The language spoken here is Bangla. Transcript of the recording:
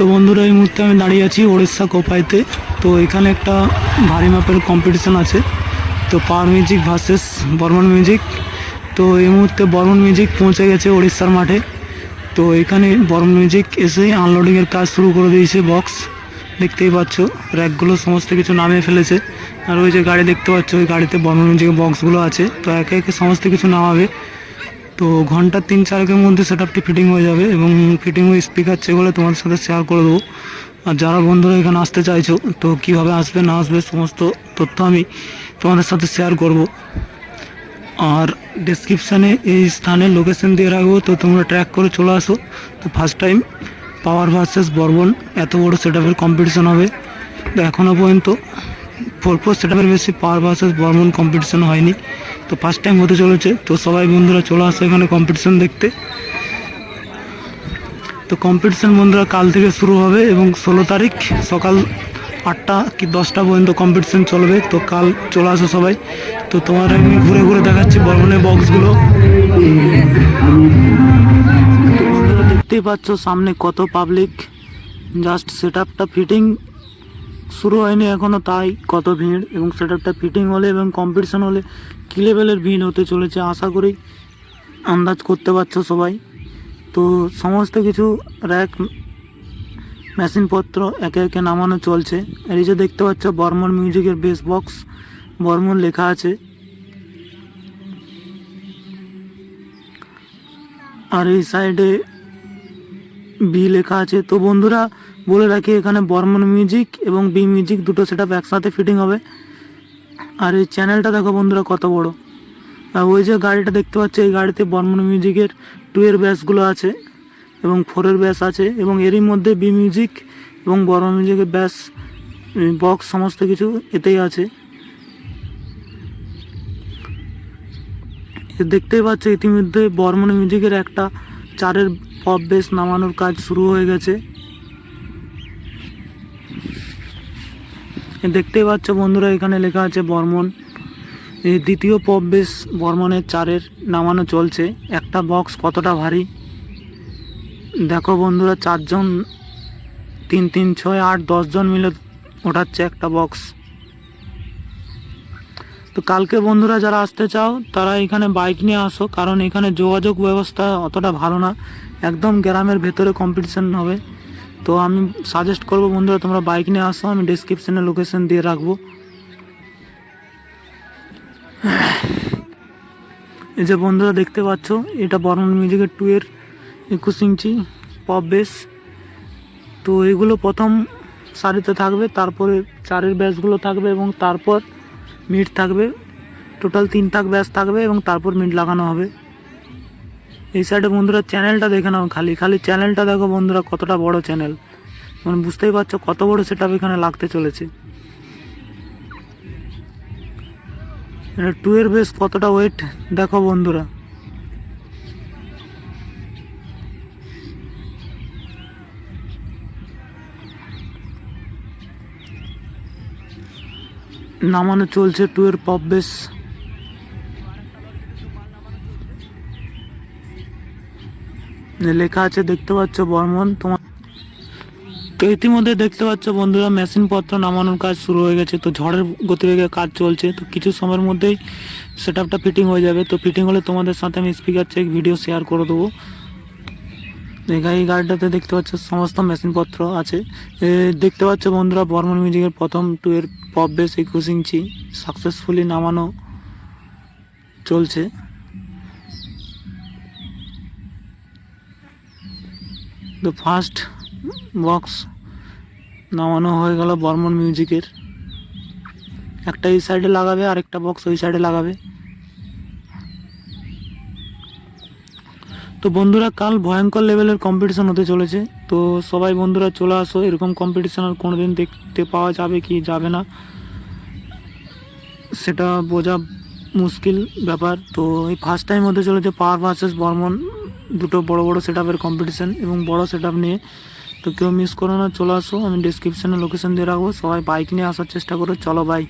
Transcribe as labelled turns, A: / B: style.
A: তো বন্ধুরা, এই মুহূর্তে আমি দাঁড়িয়ে আছি ওড়িশা কোপাইতে। তো এখানে একটা ভারী মাপের কম্পিটিশন আছে। তো Power music versus Barman music তো এই মুহূর্তে বর্মন মিউজিক পৌঁছে গেছে ওড়িশার মাঠে। তো এখানে বর্মন মিউজিক এসে আনলোডিংয়ের কাজ শুরু করে দিয়েছে বক্স দেখতেই পাচ্ছ র্যাকগুলো সমস্ত কিছু নামিয়ে ফেলেছে। আর ওই যে গাড়ি দেখতে পাচ্ছ, ওই গাড়িতে বর্মন মিউজিকের বক্সগুলো আছে। তো একে একে সমস্ত কিছু নামাবে। তো ঘণ্টা তিন চারেকের মধ্যে সেট আপটি ফিটিং হয়ে যাবে এবং ফিটিং হয়ে স্পিকার সেগুলো তোমাদের সাথে শেয়ার করে দেবো। আর যারা বন্ধুরা এখানে আসতে চাইছো, তো কীভাবে আসবে, না আসবে, সমস্ত তথ্য আমি তোমাদের সাথে শেয়ার করব। আর ডিসক্রিপশানে এই স্থানের লোকেশন দিয়ে রাখব, তো তোমরা ট্র্যাক করে চলে আসো। তো first time Power versus Barman এত বড় সেট আপের কম্পিটিশন হবে। তো এখনও পর্যন্ত ফোর ফোর সেট আপের বেশি পাওয়ার ভার্সেস বর্মন কম্পিটিশন হয়নি। তো ফার্স্ট টাইম হতে চলেছে। তো সবাই বন্ধুরা চলে আসে এখানে কম্পিটিশন দেখতে। তো কম্পিটিশন বন্ধুরা কাল থেকে শুরু হবে এবং ষোলো তারিখ সকাল আটটা কি দশটা পর্যন্ত কম্পিটিশন চলবে। তো কাল চলে আসো সবাই। তো তোমার আমি ঘুরে ঘুরে দেখাচ্ছি বর্মনের বক্সগুলো দেখতেই পাচ্ছ সামনে কত পাবলিক জাস্ট সেট আপটা ফিটিং শুরু হয়নি এখনও তাই কত ভিড় এবং সেট আপটা ফিটিং হলে এবং কম্পিটিশন হলে কী লেভেলের ভিড় হতে চলেছে আশা করি আন্দাজ করতে পারছ সবাই। তো সমস্ত কিছু র্যাক মেশিনপত্র একে একে নামানো চলছে। এই যে দেখতে পাচ্ছ বর্মন মিউজিকের বেস বক্স বর্মন লেখা আছে। আর এই সাইডে বি লেখা আছে। তো বন্ধুরা বলে রাখি, এখানে বর্মন মিউজিক এবং বি মিউজিক দুটো সেট একসাথে ফিটিং হবে। আর এই চ্যানেলটা দেখো বন্ধুরা কত বড়। আর ওই যে গাড়িটা দেখতে পাচ্ছ, এই গাড়িতে বর্মন মিউজিকের টু এর ব্যাসগুলো আছে এবং ফোরের ব্যাস আছে এবং এরই মধ্যে বি মিউজিক এবং বর্মন মিউজিকের ব্যাস বক্স সমস্ত কিছু এতেই আছে। দেখতেই পাচ্ছ, ইতিমধ্যে বর্মন মিউজিকের একটা চারের পপ বেস নামানোর কাজ শুরু হয়ে গেছে। দেখতেই পাচ্ছ বন্ধুরা, এখানে লেখা আছে বর্মন। দ্বিতীয় পপ বেস বর্মনের চারের নামানো চলছে। একটা বক্স কতটা ভারী? দেখো বন্ধুরা, চারজন, তিন তিন, ছয়, আট দশজন মিলে ওঠাচ্ছে একটা বক্স। তো কালকে বন্ধুরা যারা আসতে চাও, তারা এখানে বাইক নিয়ে আসো, কারণ এখানে যোগাযোগ ব্যবস্থা অতটা ভালো না। একদম গ্রামের ভেতরে কম্পিটিশন হবে। তো আমি সাজেস্ট করব বন্ধুরা, তোমরা বাইক নিয়ে আসো, আমি ডিসক্রিপশনে লোকেশন দিয়ে রাখব। এই যে বন্ধুরা দেখতে পাচ্ছ, এটা বর্মন মিউজিকের টু এর একুশ ইঞ্চি পপ বেস তো এগুলো প্রথম সারিতে থাকবে, তারপরে চারের ব্যাসগুলো থাকবে এবং তারপর মিট থাকবে। টোটাল তিন থাক ব্যাস থাকবে এবং তারপর মিট লাগানো হবে। এই সাইডে বন্ধুরা চ্যানেলটা দেখে নাও খালি খালি চ্যানেলটা দেখো বন্ধুরা কতটা বড় চ্যানেল মানে বুঝতেই পারছ কত বড় সেটা এখানে লাগতে চলেছে। এটা টু এর বেস কতটা ওয়েট দেখো বন্ধুরা। নামানো চলছে টু এর পপ বেস লেখা আছে, দেখতে পাচ্ছ বর্মন, তোমার তো ইতিমধ্যে দেখতে পাচ্ছ বন্ধুরা, মেশিন পত্র নামানোর কাজ শুরু হয়ে গেছে। তো ঝড়ের গতিবেগে কাজ চলছে। তো কিছু সময়ের মধ্যেই সেট ফিটিং হয়ে যাবে। তো ফিটিং হলে তোমাদের সাথে আমি স্পিকার চেক ভিডিও শেয়ার করে দেবো। এই গাড়িটাতে দেখতে পাচ্ছ সমস্ত মেশিনপত্র আছে। দেখতে পাচ্ছ বন্ধুরা, বর্মন মিউজিকের প্রথম টু এর পপ বেস একুশ ইঞ্চি সাকসেসফুলি নামানো চলছে। তো ফার্স্ট বক্স নামানো হয়ে গেল বর্মন মিউজিকের। একটা এই সাইডে লাগাবে, আরেকটা বক্স ওই সাইডে লাগাবে। তো বন্ধুরা, কাল ভয়ঙ্কর লেভেলের কম্পিটিশন হতে চলেছে। তো সবাই বন্ধুরা চলে আসো, এরকম কম্পিটিশন আর কোনোদিন দেখতে পাওয়া যাবে কি যাবে না, সেটা বোঝা মুশকিল ব্যাপার। তো এই ফার্স্ট টাইম হতে চলেছে পাওয়ার ভার্সেস বর্মন দুটো বড় বড় সেট আপের কম্পিটিশান এবং বড় সেট আপ নিয়ে। তো কেউ মিস করো না, চলে আসো। আমি ডিসক্রিপশানে লোকেশান দিয়ে রাখব। সবাই বাইক নিয়ে আসার চেষ্টা করো। চলো বাই